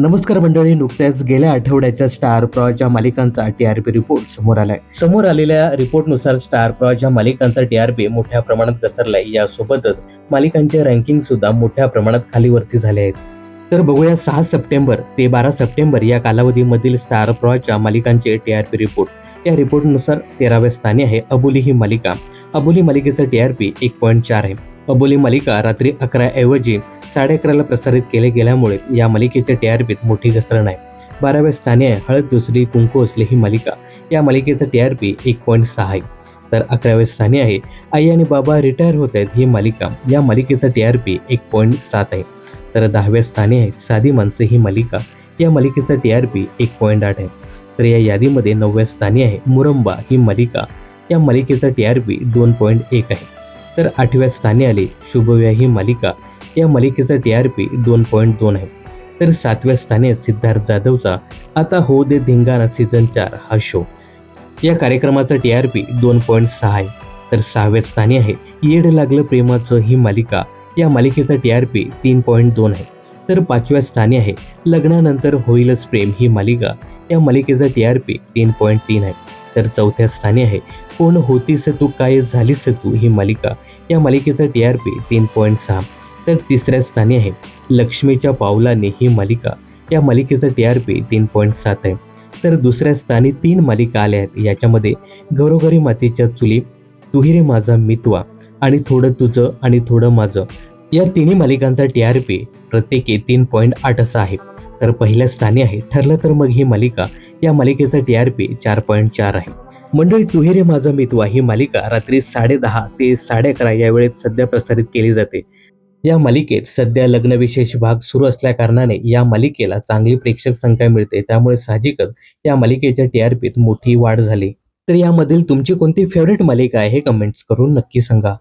नमस्कार मंडळी नुकत्याच गेल्या आठवड्याच्या स्टार प्रॉच्या मालिकांचा टीआरपी रिपोर्ट समोर आलाय. समोर आलेल्या रिपोर्टनुसार स्टार प्रॉच्या मालिकांचा टीआरपी मोठ्या प्रमाणात घसरलाय. यासोबतच मालिकांचे रँकिंग सुद्धा मोठ्या प्रमाणात खालीवरती झाले आहेत. तर बघूया सहा सप्टेंबर ते बारा सप्टेंबर या कालावधीमधील स्टार प्रॉच्या मालिकांचे टीआरपी रिपोर्ट या रिपोर्टनुसार तेराव्या स्थानी आहे अबोली ही मालिका. अबोली मालिकेचा टीआरपी एक पॉईंट चार आहे. अबोली मालिका रात्री अकरा ऐवजी साडे अकराला प्रसारित केले गेल्यामुळे या मालिकेच्या टीआरपीत मोठी घसरण आहे. बाराव्या स्थानी आहे. हळद दुसरी कुंकू असली ही मालिका या मालिकेचा टीआरपी एक पॉईंट सहा आहे. तर अकराव्या स्थानी आहे. आई आणि बाबा रिटायर होत आहेत ही मालिका या मालिकेचा टीआरपी एक पॉईंट सात आहे. तर दहाव्या स्थानी आहे. साधी माणसे ही मालिका या मालिकेचा टीआरपी एक पॉईंट आठ आहे. तर या यादीमध्ये नवव्या स्थानी आहे. मुरंबा ही मालिका या मालिकेचा टीआरपी दोन पॉईंट एक आहे. तर आठव्या स्थानी आली शुभव्या ही मालिका. या मालिकेचा टी आर पी दोन पॉईंट दोन आहे. तर सातव्या स्थानी सिद्धार्थ जाधवचा आता हो दे धिंगाणा सीझन चार हा शो या कार्यक्रमाचा पी दोन पॉईंट सहा आहे. तर सहाव्या स्थानी आहे येड लागलं प्रेमाचं ही मालिका. या मालिकेचा टी आर पी तीन पॉईंट दोन आहे. तर पाचव्या स्थानी आहे लग्नानंतर होईलच प्रेम ही मालिका. या मालिकेचा टी आर पी तीन पॉईंट तीन आहे. तर चौथ्या स्थानी आहे कोण होतीस तू काय झालीस तू ही मालिका. या मालिकेचं टी आर पी तीन पॉईंट सहा. तर तिसऱ्या स्थानी आहे. लक्ष्मीच्या पावलाने ही मालिका या मालिकेचं टी आर पी तीन पॉईंट सात आहे. तर दुसऱ्या स्थानी तीन मालिका आल्या आहेत. याच्यामध्ये घरोघरी मातीच्या चुली तुही रे माझा मितवा आणि थोडं तुझं आणि थोडं माझं. या तिन्ही मालिकांचा टी आर पी प्रत्येकी तीन पॉईंट आठ असा आहे. तर पहिल्या स्थानी आहे. ठरलं तर मग ही मालिका या मालिकेचा पी चार पॉईंट चार आहे. मंडळी तुहेरे माझा मितवा ही मालिका रात्री साडे दहा ते साडे अकरा या वेळेत सध्या प्रसारित केली जाते. या मालिकेत सध्या लग्नविशेष भाग सुरू असल्याकारणाने या मालिकेला चांगली प्रेक्षक संख्या मिळते. त्यामुळे साहजिकच या मालिकेच्या टीआरपीत मोठी वाढ झाली. तर यामधील तुमची कोणती फेवरेट मालिका आहे हे कमेंट्स करून नक्की सांगा.